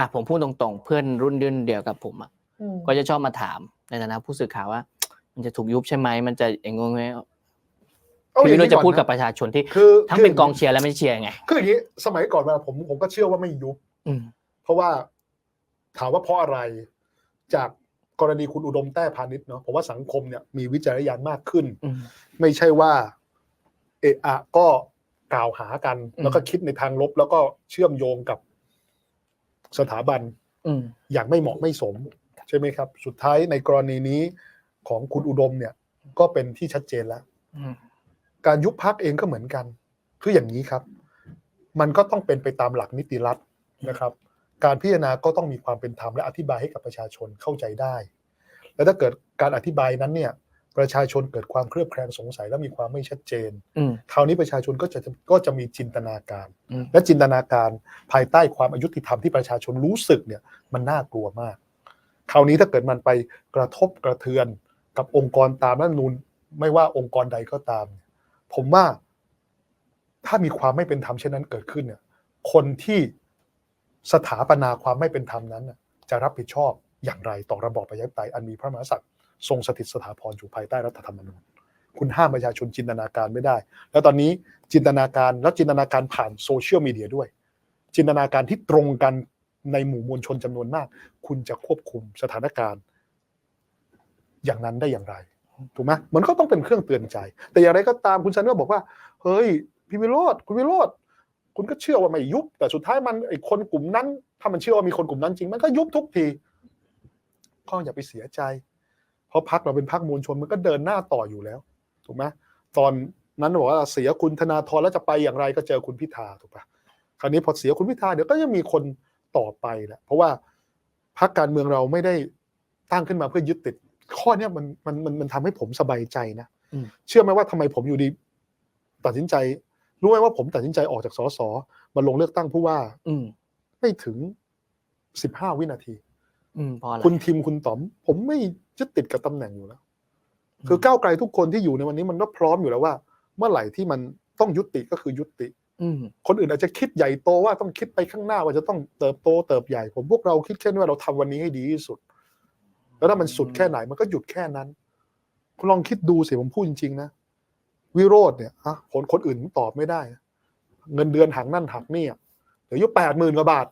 อะผมพูดตรงๆ เพื่อนรุ่นรุ่นเดียวกับผมอะอืมก็จะชอบมาถามในฐานะผู้สื่อข่าวว่า มันจะถูกยุบใช่ไหมมันจะอย่างงงไหมเอาพี่อย่าวิงโรจนี้น์จะก่อนพูดกับนะประชาชนที่คือทั้งเป็นกองเชียร์และไม่เชียร์ไงคืออย่างนี้สมัยก่อนเวลาผมผมก็เชื่อว่าไม่ยุบอืมเพราะว่าถามว่าเพราะอะไรจากกรณีคุณอุดมแต้พาณิชย์เนาะผมว่าสังคมเนี่ยมีวิจารณญาณมากขึ้นอืมไม่ใช่ว่า เอะอะก็กล่าวหากันอืมแล้วก็คิดในทางลบ แล้วก็เชื่อมโยงกับ สถาบันอืมอย่างไม่เหมาะไม่สม ใช่ไหมครับ สุดท้ายในกรณีนี้ของคุณอุดมเนี่ย ก็เป็นที่ชัดเจนแล้วอืมการยุบพักเองก็เหมือนกัน คืออย่างนี้ครับ มันก็ต้องเป็นไปตามหลักนิติรัฐนะครับ การพิจารณาก็ต้องมีความเป็นธรรมและอธิบายให้กับประชาชนเข้าใจได้ และถ้าเกิดการอธิบายนั้นเนี่ย ประชาชนเกิดความเครือบแคลงสงสัยและมีความไม่ชัดเจนอืมคราวนี้ประชาชนก็จะก็จะมีจินตนาการอืมและจินตนาการภายใต้ความอายุติธรรมที่ประชาชนรู้สึกเนี่ยมันน่ากลัวมาก คราวนี้ถ้าเกิดมันไปกระทบกระเทือนกับองค์กรตามรัฐธรรมนูนไม่ว่าองค์กรใดก็ตาม ผมว่าถ้ามีความไม่เป็นธรรมเช่นนั้นเกิดขึ้นเนี่ยคนที่สถาปนาความไม่เป็นธรรมนั้นน่ะจะรับผิดชอบอย่างไรต่อระบอบประชาธิปไตยอันมีพระมหากษัตริย์ ทรงสถิตสถาพรอยู่ภายใต้รัฐธรรมนูญคุณห้ามประชาชนจินตนาการไม่ได้ แล้วตอนนี้จินตนาการแล้วจินตนาการผ่านโซเชียลมีเดียด้วย จินตนาการที่ตรงกันในหมู่มวลชนจำนวนมาก คุณจะควบคุมสถานการณ์ อย่างนั้นได้อย่างไรถูกไหมมันก็ต้องเป็นเครื่องเตือนใจ แต่อย่างไรก็ตามคุณชันก็บอกว่า เฮ้ยพี่วิโรธคุณวิโรธคุณก็เชื่อว่าไม่ยุบ แต่สุดท้ายมันไอ้คนกลุ่มนั้น ถ้ามันเชื่อว่ามีคนกลุ่มนั้นจริง มันก็ยุบทุกทีก็อย่าไปเสียใจ เพราะพักเราเป็นพักมวลชนมันก็เดินหน้าต่ออยู่แล้วถูกไหมตอนนั้นบอกว่าเสียคุณธนาธรแล้วจะไปอย่างไรก็เจอคุณพิธาถูกปะคราวนี้พอเสียคุณพิธาเดี๋ยวก็ยังมีคนต่อไปแหละเพราะว่าพักการเมืองเราไม่ได้ตั้งขึ้นมาเพื่อยึดติด ข้อเนี้ยมันมันมันมันทำให้ผมสบายใจนะอืมเชื่อไหมว่าทำไมผมอยู่ดี ตัดสินใจ รู้ไหมว่าผมตัดสินใจออกจากสสมาลงเลือกตั้งผู้ว่า อืมไม่ถึงสิบห้าวินาที อืมพอละคุณทิมคุณต๋อม ผมไม่ยึดติดกับตำแหน่งอยู่แล้ว คือก้าวไกลทุกคนที่อยู่ในวันนี้มันก็พร้อมอยู่แล้วว่า เมื่อไหร่ที่มันต้องยุติก็คือยุติอืคนอื่นอาจจะคิดใหญ่โตว่าต้องคิดไปข้างหน้าว่าจะต้องเติบโตเติบใหญ่ ผมพวกเราคิดแค่นี้ว่าเราทำวันนี้ให้ดีที่สุด แล้วถ้ามันสุดแค่ไหนมันก็หยุดแค่นั้น คุณลองคิดดูสิผมพูดจริงๆนะวิโรธเนี่ยอะคนคนอื่นตอบไม่ได้ เงินเดือนหักนั่นหักนี่เหลืออยู่แปดหมื่นกว่าบาท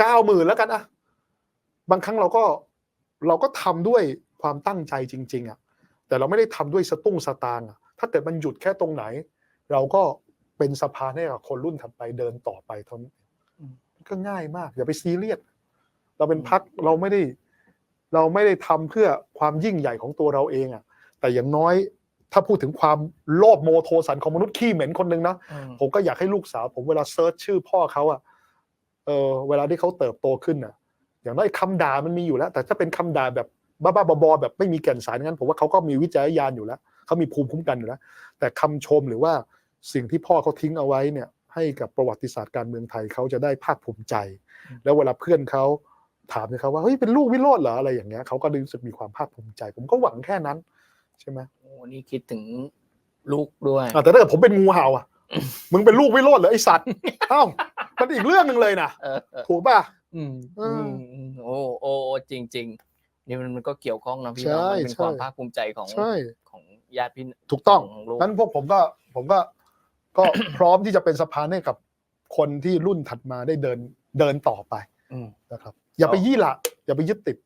เก้าหมื่นแล้วกันอะ บางครั้งเราก็เราก็ทำด้วยความตั้งใจจริง ๆอะแต่เราไม่ได้ทำด้วยสตุ้งสตางค์อะถ้าเกิดมันหยุดแค่ตรงไหน เราก็เป็นสะพานให้กับคนรุ่นถัดไปเดินต่อไปเท่านั้นอืมก็ง่ายมาก อย่าไปซีเรียสเราเป็นพักเราไม่ได้เราไม่ได้ทำเพื่อความยิ่งใหญ่ของตัวเราเองอะแต่อย่างน้อยถ้าพูดถึงความโลภโมโทสันของมนุษย์ขี้เหม็นคนหนึ่งนะอืมผมก็อยากให้ลูกสาว ผมเวลาเซิร์ชชื่อพ่อเขาอะเออเวลาที่เขาเติบโตขึ้นอะ อย่างน้อยคำด่ามันมีอยู่แล้ว แต่ถ้าเป็นคำด่าแบบบ้าๆบอๆแบบไม่มีแก่นสารงั้นผมว่าเขาก็มีวิจัยญาณอยู่แล้วเขามีภูมิคุ้มกันอยู่แล้ว แต่คำชมหรือว่าสิ่งที่พ่อเขาทิ้งเอาไว้เนี่ย ให้กับประวัติศาสตร์การเมืองไทยเขาจะได้ภาคภูมิใจ แล้วเวลาเพื่อนเขาถามเขาว่าเฮ้ยเป็นลูกวิโรจน์เหรออะไรอย่างเงี้ยเขาก็รู้สึกมีความภาคภูมิใจ ผมก็หวังแค่นั้น ใช่ไหมโอ้นี่คิดถึงลูกด้วยอะแต่ถ้าเกิดผมเป็นงูเห่าอะมึงเป็นลูกวิโรจน์เหรอไอสัตว์เอ้ามันอีกเรื่องหนึ่งเลยนะเออเออถูกป่ะ อืมเออือมอืมโอ้โอ้โอ้จริงจริงๆนี่มันมันก็เกี่ยวข้องนะพี่ใช่น้องมันเป็นใช่ ความภาคภูมิใจของใช่ ของญาติพี่ถูกต้อง ของลูกนั้นพวกผมก็ผมก็ก็ พร้อมที่จะเป็นสะพานให้กับคนที่รุ่นถัดมาได้เดินเดินต่อไปอืม นะครับ อย่าไปก็ยี่หละ อย่าไปยึดติด